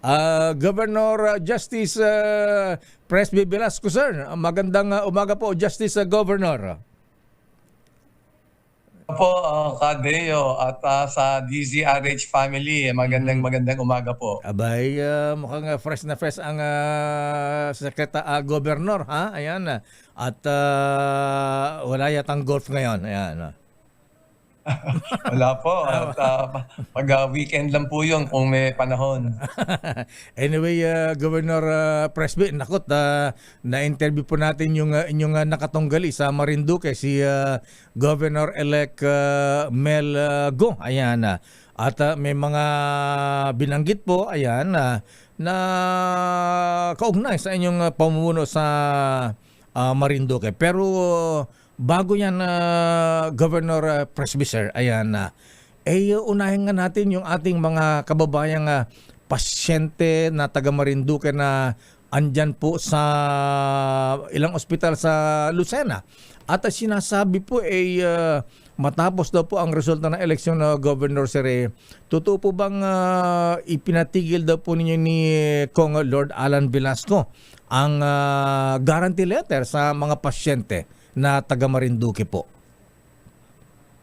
Ah, Governor uh, Justice uh, Presby Velasco, sir. Magandang uh, umaga po, Justice uh, Governor. po, uh, Kadeo at uh, sa DZRH family, magandang magandang umaga po. Abay, uh, mukhang uh, fresh na fresh ang uh, sekreta uh, governor, ha? Ayan. uh, At uh, wala yatang golf ngayon. Ayan. uh. Wala po. At uh, pag uh, weekend lang po yun kung may panahon. anyway, uh, Governor uh, Presby, nakot, uh, na-interview po natin yung uh, inyong uh, nakatunggali sa Marinduque, si uh, Governor-elect uh, Mel uh, Go. Ayan. uh, at uh, may mga binanggit po, ayan, uh, na kaugnay sa inyong uh, pamumuno sa uh, Marinduque. Pero uh, bago yan, uh, Governor uh, Presby, sir, ayan, uh, eh, unahin nga natin yung ating mga kababayang ah, pasyente na taga Marinduque na andyan po sa ilang ospital sa Lucena. At ah, sinasabi po ay ah, matapos daw po ang resulta ng eleksyon na Governor Sere, totoo po bang ah, ipinatigil daw po ninyo ni Kong Lord Alan Velasco ang ah, guarantee letter sa mga pasyente na taga Marinduque po?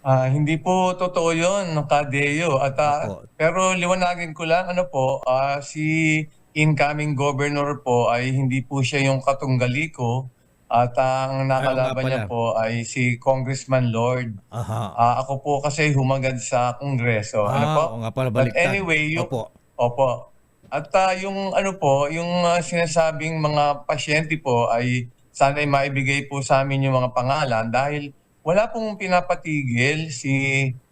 Ah, hindi po totoo yun, Kadeo. At, ah, Opo. pero liwanagin ko lang, ano po, ah, si incoming governor po ay hindi po siya yung katunggali ko. At ang nakalaban niya po ay si Congressman Lord. Aha. Ah, ako po kasi humagad sa Kongreso. ano Ah, po? oo nga pala, But baliktad. anyway, yung, Opo. Opo. At ah, yung ano po, yung ah, sinasabing mga pasyente po ay sana ay maibigay po sa amin yung mga pangalan dahil wala pong pinapatigil si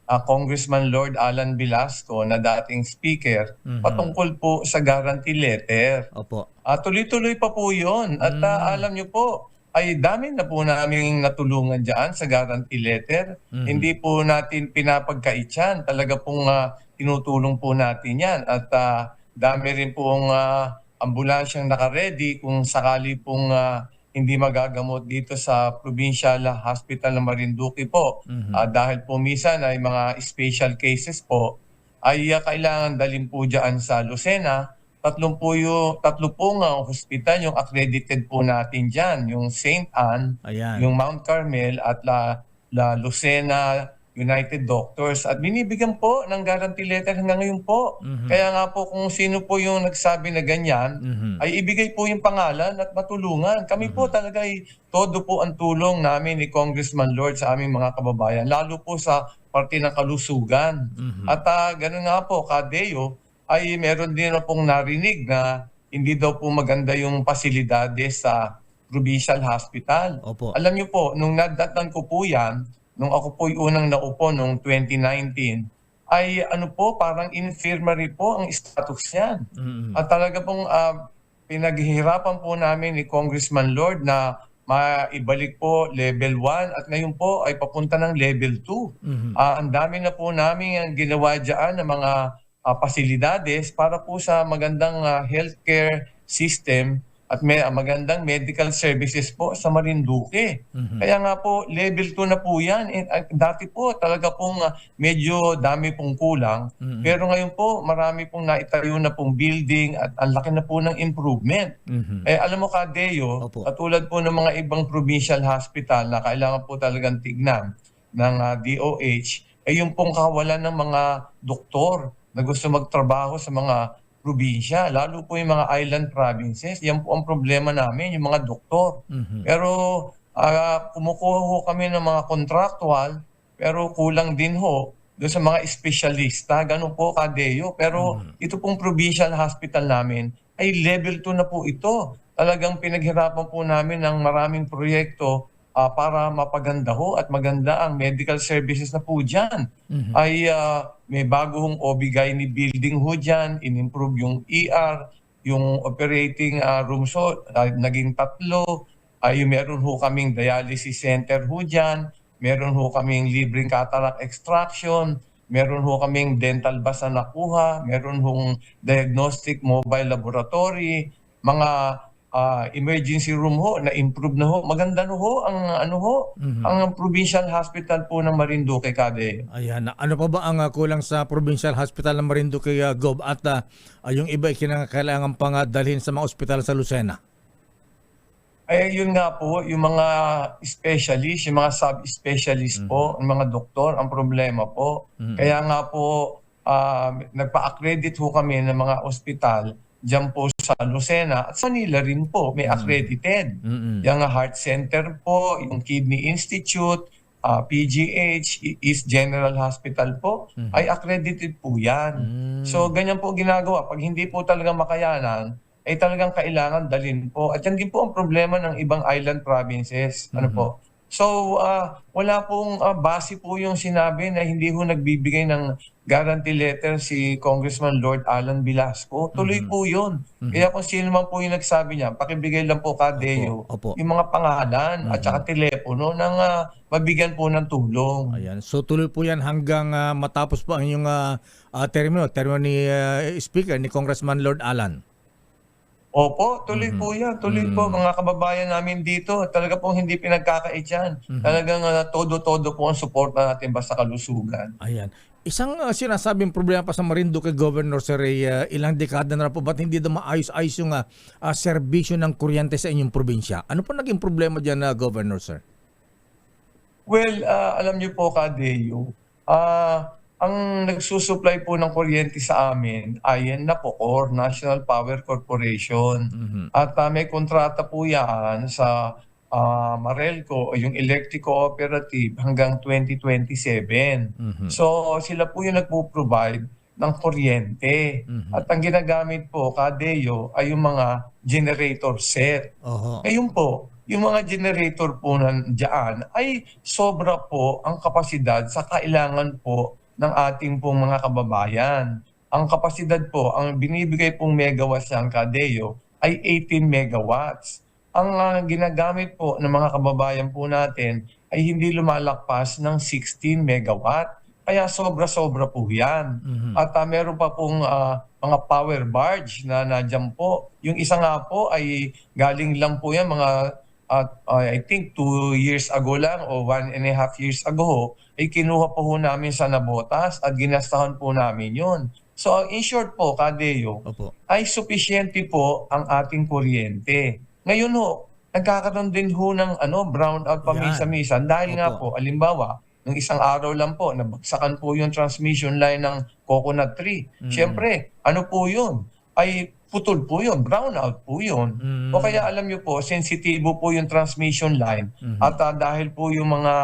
ah, Congressman Lord Alan Velasco na dating speaker Mhm. patungkol po sa guarantee letter. Opo. Ah, tuloy-tuloy pa po yun. At Mm. ah, alam niyo po, ay dami na po namin natulungan dyan sa guarantee letter. Mhm. Hindi po natin pinapagkait yan. Talaga pong ah, tinutulong po natin yan. At ah, dami rin pong uh, ambulansyang nakaredy kung sakali pong ah, hindi magagamot dito sa Provincial Hospital ng Marinduque po. Mhm. Ah, dahil po minsan ay mga special cases po, ay ah, kailangan dalhin po dyan sa Lucena. Tatlong po yung, tatlo po nga hospital, yung accredited po natin dyan, yung St. Anne, Ayan. yung Mount Carmel at La, La Lucena United Doctors. At binibigyan po ng guarantee letter hanggang ngayon po. Mhm. Kaya nga po kung sino po yung nagsabi na ganyan, Mhm. ay ibigay po yung pangalan at matulungan. Kami po talaga ay todo po ang tulong namin ni Congressman Lord sa aming mga kababayan, lalo po sa parte ng kalusugan. Mhm. At ah, ganun nga po, Kadeo, ay meron din na pong narinig na hindi daw po maganda yung pasilidades sa provincial hospital. Opo. Alam niyo po, nung nadatan ko po yan, nung ako po yung unang naupo nung 2019, ay ano po, parang infirmary po ang status niyan. Mhm. At talaga pong ah, pinaghihirapan po namin ni Congressman Lord na maibalik po level 1 at ngayon po ay papunta ng level 2. Mhm. Ah, ang dami na po namin ang ginawa dyan ng mga ah, pasilidades para po sa magandang ah, healthcare system at may magandang medical services po sa Marinduque. Mhm. Kaya nga po, level 2 na po yan. And, ah, dati po talaga pong ah, medyo dami pong kulang. Mhm. Pero ngayon po, marami pong naitayo na pong building at ang laki na po ng improvement. Mhm. Eh, alam mo Kadeo, Opo. katulad po ng mga ibang provincial hospital na kailangan po talagang tignan ng ah, DOH, eh yung pong kawalan ng mga doktor na gusto magtrabaho sa mga probinsya, lalo po yung mga island provinces. Yan po ang problema namin, yung mga doktor. Mhm. Pero ah, kumukuha ho kami ng mga contractual, pero kulang din ho doon sa mga espesyalista, ganun po Kadeo. Pero ito pong provincial hospital namin ay level 2 na po ito. Talagang pinaghirapan po namin ng maraming proyekto ah, para mapaganda ho at maganda ang medical services na po dyan. Mhm. Ay ah, may bagong ni building ho dyan, in-improve yung ER, yung operating ah, rooms ho, ah, naging tatlo, ay meron ho kaming dialysis center ho dyan, meron ho kaming libreng cataract extraction, meron ho kaming dental bus na nakuha, meron hong diagnostic mobile laboratory, mga ah, emergency room ho, na-improve na ho. Maganda no ho ang ano ho, ang provincial hospital po ng Marinduque, Kade. Ayan. Ano pa ba ang uh, kulang sa Provincial Hospital ng Marinduque uh, Gov at uh, uh, yung iba ay kinakailangan pang uh, dalhin sa mga ospital sa Lucena? Ay, yun nga po, yung mga specialist, yung mga sub-specialist po, yung mga doktor, ang problema po. Kaya nga po, ah, nagpa-accredit ho kami ng mga ospital dyan po sa Lucena at sa Manila rin po, may accredited. Mm-mm. Yung Heart Center po, yung Kidney Institute, ah, PGH, East General Hospital po, ay accredited po yan. So, ganyan po ginagawa. Pag hindi po talaga makayanan, ay talagang kailangan dalhin po. At yan din po ang problema ng ibang island provinces. Ano po? So, ah, wala pong ah, base po yung sinabi na hindi ho nagbibigay ng guarantee letter si Congressman Lord Alan Velasco. Tuloy po yun. Kaya kung sino man po yung nagsabi niya, pakibigay lang po kadeo Opo, opo. yung mga pangalan at saka telepono ng ah, mabigyan po ng tulong. Ayan. So tuloy po yan hanggang uh, matapos po ang inyong uh, uh, termino, termino ni uh, Speaker, ni Congressman Lord Alan. Opo, tuloy po yan. Tuloy po mga kababayan namin dito. Talaga pong hindi pinagkakait yan. Talagang ah, todo-todo po ang suporta natin basta kalusugan. Ayan. Isang uh, sinasabing problema pa sa Marinduque Governor Sir Ray, uh, ilang dekada na po ba't hindi daw maayos-ayos yung uh, uh, serbisyo ng kuryente sa inyong probinsya? Ano po naging problema diyan na Governor Sir? Well, ah, alam niyo po, Kadeo, ah, ang nagsusupply po ng kuryente sa amin ay yan na po, or National Power Corporation. At ah, may kontrata po yan sa ah, Marelco, o yung Electric Cooperative hanggang 2027. So sila po yung nagpo-provide ng kuryente. At ang ginagamit po, Kadeo, ay yung mga generator set. Oho. Ngayon po, yung mga generator po nandiyan ay sobra po ang kapasidad sa kailangan po ng ating pong mga kababayan. Ang kapasidad po, ang binibigay pong megawatts ng Kadeo ay 18 megawatts. Ang ah, ginagamit po ng mga kababayan po natin ay hindi lumalakpas ng 16 megawatt. Kaya sobra-sobra po yan. At ah, meron pa pong ah, mga power barge na nadyan po. Yung isa nga po ay galing lang po yan mga at I think two years ago lang o one and a half years ago ay kinuha po ho namin sa Nabotas at ginastahan po namin yun. So in short po, Kadeo, Opo. ay supisyente po ang ating kuryente. Ngayon ho, nagkakaroon din ho ng ano, brownout paminsan-minsan dahil nga Opo. po, alimbawa, ng isang araw lang po, nabagsakan po yung transmission line ng coconut tree. Siyempre, ano po yun? Ay putol po yun, brownout po yun. Mm. O kaya alam nyo po, sensitibo po yung transmission line at ah, dahil po yung mga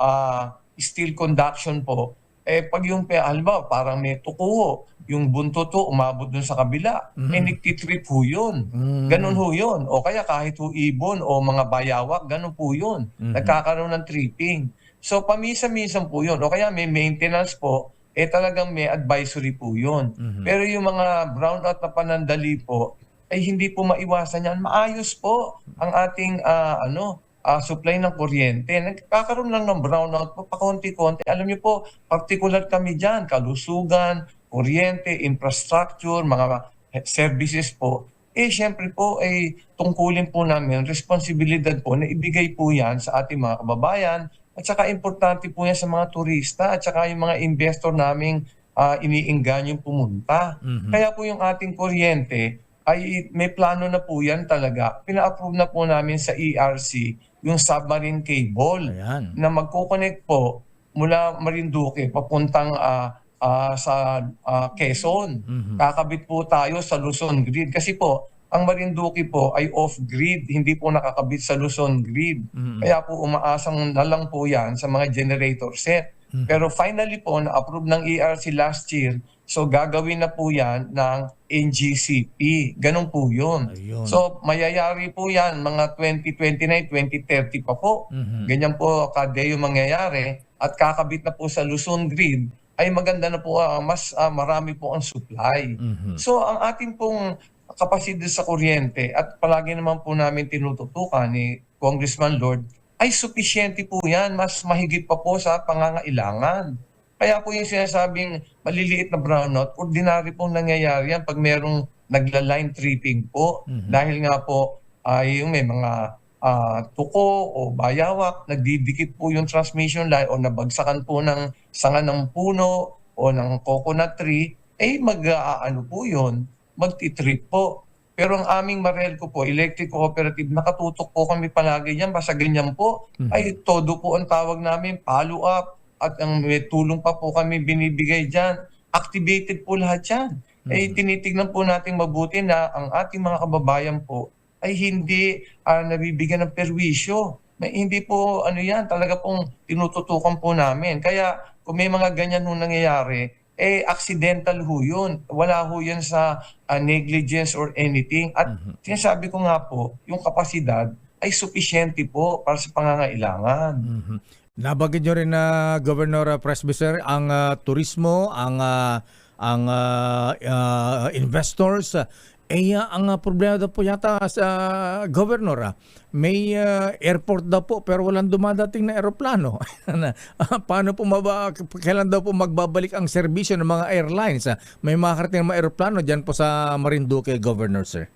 ah, steel conduction po, eh pag yung, halimbawa, parang may tukuho, yung buntot to umabot dun sa kabila, eh nagtitrip ho yun. Mm. Ganun ho yun. O kaya kahit ho ibon o mga bayawak, ganun po yun. Nagkakaroon ng tripping. So paminsan-minsan po yun. O kaya may maintenance po, eh talagang may advisory po yun. Pero yung mga brownout na panandali po, ay hindi po maiwasan yan. Maayos po ang ating ah, ano ah, supply ng kuryente. Nagkakaroon lang ng brownout po, pakonti-konti. Alam niyo po, particular kami dyan, kalusugan, kuryente, infrastructure, mga services po. Eh, syempre po, ay tungkulin po namin, responsibilidad po na ibigay po yan sa ating mga kababayan at saka importante po yan sa mga turista at saka yung mga investor naming uh, iniingganyong pumunta. Kaya po yung ating kuryente ay may plano na po yan talaga. Pina-approve na po namin sa ERC yung submarine cable Ayan. na magkoconnect po mula Marinduque papuntang ah, ah, sa ah, Quezon. Kakabit po tayo sa Luzon Grid kasi po ang Marinduque po ay off-grid, hindi po nakakabit sa Luzon Grid. Kaya po umaasang na lang po yan sa mga generator set. Pero finally po, na-approve ng ERC last year, so gagawin na po yan ng NGCP. Ganun po yun. Ayun. So mayayari po yan mga 2029, 2030 pa po. Ganyan po kadeo mangyayari at kakabit na po sa Luzon Grid ay maganda na po, ah, mas ah, marami po ang supply. So ang ating pong kapasidad sa kuryente at palagi naman po namin tinututukan ni Congressman Lord ay supisyente po yan, mas mahigit pa po sa pangangailangan. Kaya po yung sinasabing maliliit na brownout, ordinary pong nangyayari yan pag merong nagla-line tripping po. Dahil nga po, ay yung may mga ah, tuko o bayawak, nagdidikit po yung transmission line o nabagsakan po ng sanga ng puno o ng coconut tree, eh mag-aano po yun, magtitrip po. Pero ang aming Marelco po, electric cooperative, nakatutok po kami palagi yan. Basta ganyan po, ay todo po ang tawag namin, follow up. At ang may tulong pa po kami binibigay dyan. Activated po lahat yan. Eh, tinitignan po natin mabuti na ang ating mga kababayan po ay hindi ah, nabibigyan ng perwisyo. May, hindi po ano yan, talaga pong tinututukan po namin. Kaya kung may mga ganyan ho nangyayari, eh accidental ho yun. Wala ho yan sa ah, negligence or anything. At sinasabi ko nga po, yung kapasidad ay sufficiente po para sa pangangailangan. Mhm. Nabanggit nyo rin na Governor uh, Presbyter ang ah, turismo, ang ah, ang ah, ah, investors uh, eh ah, ang ah, problema daw po yata sa governor ah, may ah, airport daw po pero walang dumadating na eroplano. Ah, Paano po maba, kailan daw po magbabalik ang serbisyo ng mga airlines? ah? May makakarating na mga eroplano diyan po sa Marinduque, Governor sir.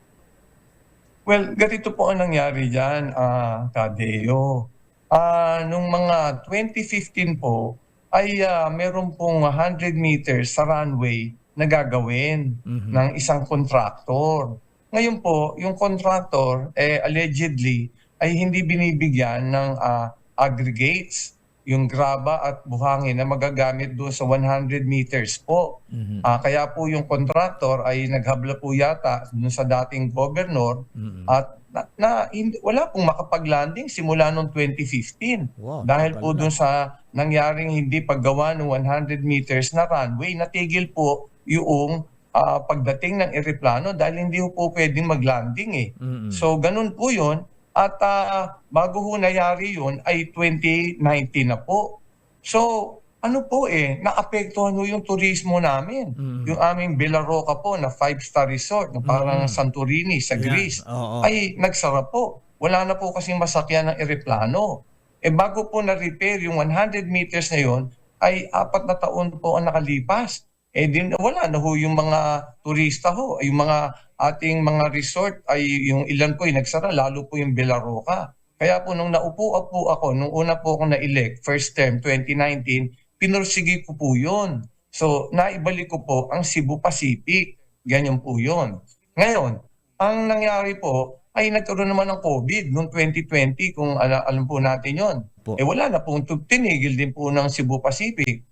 Well, ganito po ang nangyari dyan, ah, Tadeo. Ah, nung mga 2015 po, ay ah, meron pong 100 meters sa runway na gagawin ng isang contractor. Ngayon po, yung contractor, eh, allegedly, ay hindi binibigyan ng ah, aggregates, yung graba at buhangin na magagamit doon sa 100 meters po. Ah, kaya po yung contractor ay naghabla po yata dun sa dating governor at na, na hindi, wala pong makapag-landing simula noong 2015. Wow, Dahil po dun sa nangyaring hindi paggawa ng 100 meters na runway, natigil po yung ah, pagdating ng eroplano dahil hindi po pwedeng mag-landing eh. Mm-mm. So ganun po yun. At ah, bago ho nangyari yun ay 2019 na po. So ano po eh, naapektuhan ho yung turismo namin. Mm. Yung aming Villaroca po na five-star resort na parang Santorini sa Greece oo. ay nagsara po. Wala na po kasing masakyan ng eroplano. Eh bago po na-repair yung 100 meters na yun, ay apat na taon po ang nakalipas. Eh din wala na ho yung mga turista ho, yung mga ating mga resort ay yung ilan po ay nagsara, lalo po yung Villaroca. Kaya po nung naupo po ako, nung una po ako na-elect, first term, 2019, pinursigi ko po yun. So, naibalik ko po ang Cebu Pacific. Ganyan po yun. Ngayon, ang nangyari po ay nagkaroon naman ng COVID noong 2020 kung ala, alam po natin yon. Eh wala na po, tinigil din po ng Cebu Pacific.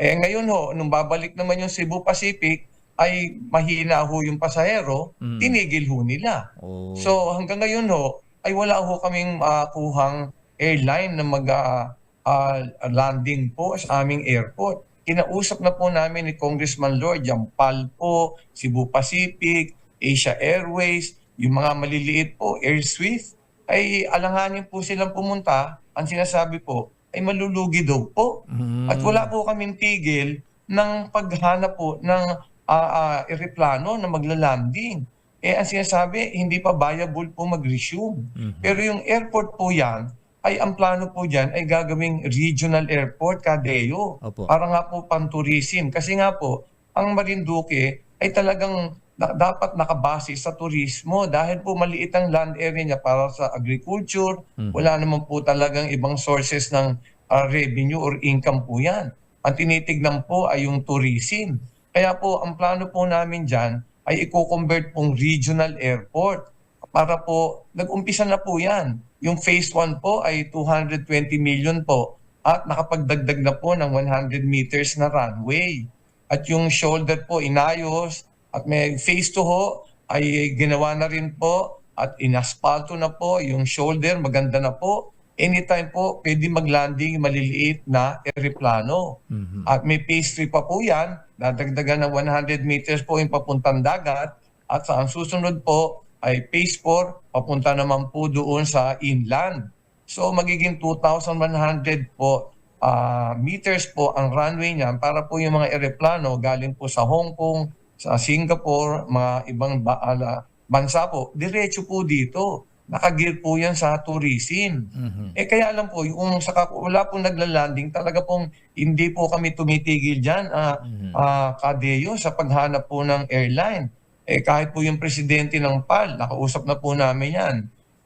Eh ngayon ho, nung babalik naman yung Cebu Pacific, ay mahina ho yung pasahero, Mm. tinigil ho nila. Oh. So hanggang ngayon ho, ay wala ho kaming ah, kuhang airline na mag ah, ah, landing po sa aming airport. Kinausap na po namin ni Congressman Lord, yung PAL po, Cebu Pacific, Asia Airways, yung mga maliliit po, Air Swift, ay alanganin po silang pumunta. Ang sinasabi po, ay malulugi daw po. Mm. At wala po kaming tigil ng paghanap po ng ah, ah, eroplano na maglalanding. Eh, ang sinasabi, hindi pa viable po mag-resume. Pero yung airport po yan, ay ang plano po dyan ay gagawing regional airport, Kadeo. Opo. Para nga po panturisin. Kasi nga po, ang Marinduque ay talagang na- dapat nakabase sa turismo dahil po maliit ang land area niya para sa agriculture. Wala naman po talagang ibang sources ng ah, revenue or income po yan. Ang tinitignan po ay yung tourism. Kaya po, ang plano po namin dyan ay i-convert pong regional airport para po, nag-umpisa na po yan. Yung phase 1 po ay 220 million po at nakapagdagdag na po ng 100 meters na runway. At yung shoulder po inayos at may phase 2 ho ay ginawa na rin po at inaspalto na po yung shoulder, maganda na po. Anytime po, pwede maglanding maliliit na eroplano. Mhm. At may phase 3 pa po yan, dadagdagan ng 100 meters po yung papuntang dagat. At sa ang susunod po ay phase 4, papunta naman po doon sa inland. So magiging 2,100 po ah, meters po ang runway niyan para po yung mga eroplano galing po sa Hong Kong, sa Singapore, mga ibang ba- ala- bansa po, diretso po dito. Nakagear po yan sa tourism. Mhm. Eh kaya alam po, yung sa wala pong naglalanding, talaga pong hindi po kami tumitigil dyan, ah ah, Kadeyo, sa paghanap po ng airline. Eh kahit po yung presidente ng PAL, nakausap na po namin yan.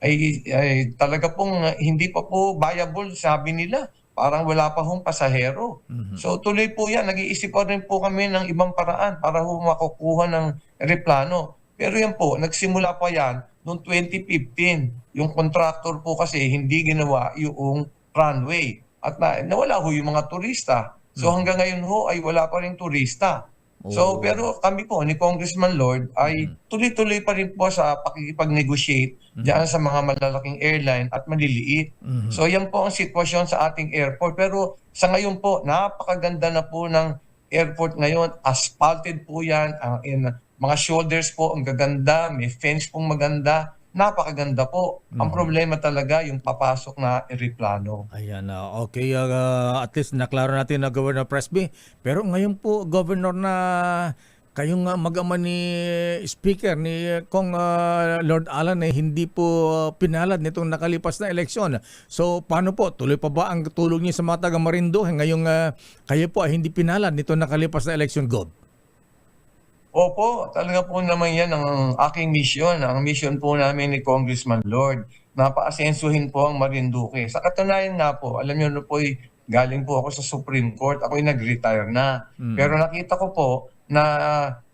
ay, ay talaga pong uh, hindi pa po viable, sabi nila. Parang wala pa hong pasahero. So tuloy po yan, nag-iisip pa rin po kami ng ibang paraan para ho makukuha ng replano. Pero yan po, nagsimula pa yan noong 2015. Yung contractor po kasi hindi ginawa yung runway. At na, nawala ho yung mga turista. So hanggang ngayon ho ay wala pa rin turista. So pero kami po ni Congressman Lord ay tuloy-tuloy pa rin po sa pakikipag-negotiate diyan sa mga malalaking airline at maliliit. So yan po ang sitwasyon sa ating airport. Pero sa ngayon po, napakaganda na po ng airport ngayon. Asphalted po yan. Ang in, mga shoulders po ang gaganda. May fence pong maganda. Napakaganda po. Ang problema talaga yung papasok na aeroplano. Ayan, na okay, uh, at least naklaro natin na Governor Presby. Pero ngayon po, Governor, na kayong uh, mag-ama ni Speaker, ni Kong uh, Lord Alan, eh, hindi po uh, pinalad nitong nakalipas na eleksyon. So, paano po? Tuloy pa ba ang tulong niyo sa mga taga Marinduque ngayong uh, kayo po ay hindi pinalad nitong nakalipas na eleksyon, Gov? Opo, talaga po naman yan ang aking mission. Ang mission po namin ni Congressman Lord. Napaasensuhin po ang Marinduque. Sa katunayan nga po, alam niyo na po, galing po ako sa Supreme Court. Ako'y nag-retire na. Pero nakita ko po na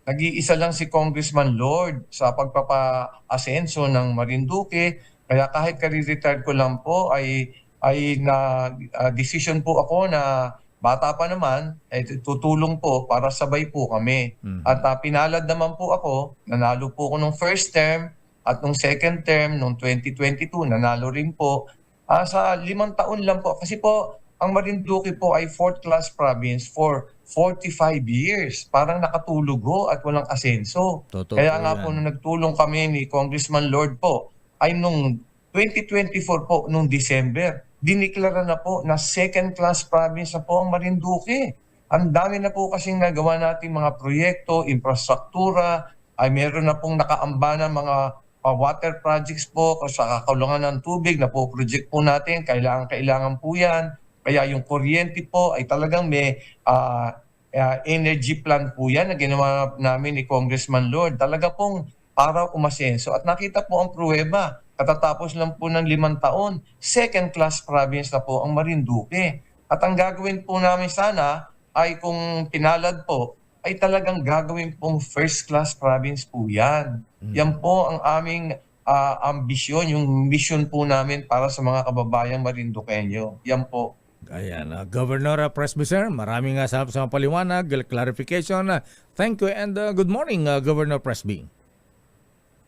nag-iisa lang si Congressman Lord sa pagpapa-asenso ng Marinduque. Kaya kahit kari-retire ko lang po ay ay na ah, decision po ako na bata pa naman ay tutulong po para sabay po kami. At ah, pinalad naman po ako, nanalo po ako nung first term at nung second term nung 2022 nanalo rin po. Ah, sa limang taon lang po kasi po ang Marinduque po ay fourth class province for 45 years. Parang nakatulog ho at walang asenso. Totoo Kaya nga yan. po nung nagtulong kami ni Congressman Lord po ay nung 2024 po, nung December, diniklara na po na second class province na po ang Marinduque. Ang dami na po kasing nagawa nating mga proyekto, infrastruktura, ay meron na pong nakaamba na mga uh, water projects po sa kakulungan ng tubig na po project po natin. Kailangan, kailangan po yan. Kaya yung kuryente po ay talagang may ah, ah, energy plan po yan na ginawa namin ni Congressman Lord. Talaga pong para umasenso. At nakita po ang pruweba. Katatapos lang po ng limang taon, second class province na po ang Marinduque. At ang gagawin po namin sana ay kung pinalad po, ay talagang gagawin pong first class province po yan. Yan po ang aming ah, ambisyon, yung mission po namin para sa mga kababayang Marinduqueño. Yan po. Ayan, uh, Governor uh, Presby, sir, maraming uh, salamat sa mga paliwanag, clarification. Uh, thank you and uh, good morning, uh, Governor Presby.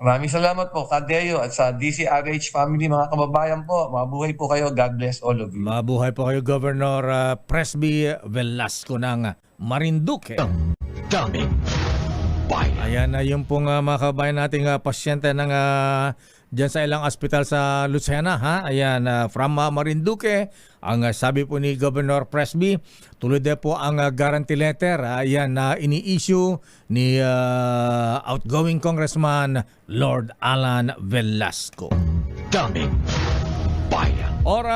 Maraming salamat po, Kadeo, at sa DCRH family, mga kababayan po. Mabuhay po kayo. God bless all of you. Mabuhay po kayo, Governor uh, Presby Velasco ng Marinduque. Daming bayan. Ayan na yung pong uh, mga kabayan nating uh, pasyente ng uh, dyan sa ilang ospital sa Lucena. Ha? Ayan, uh, from uh, Marinduque, ang uh, sabi po ni Governor Presby, tuloy din po ang uh, guarantee letter. Uh, ayan na ini-issue ni uh, outgoing Congressman Lord Alan Velasco. Daming bayan. Ora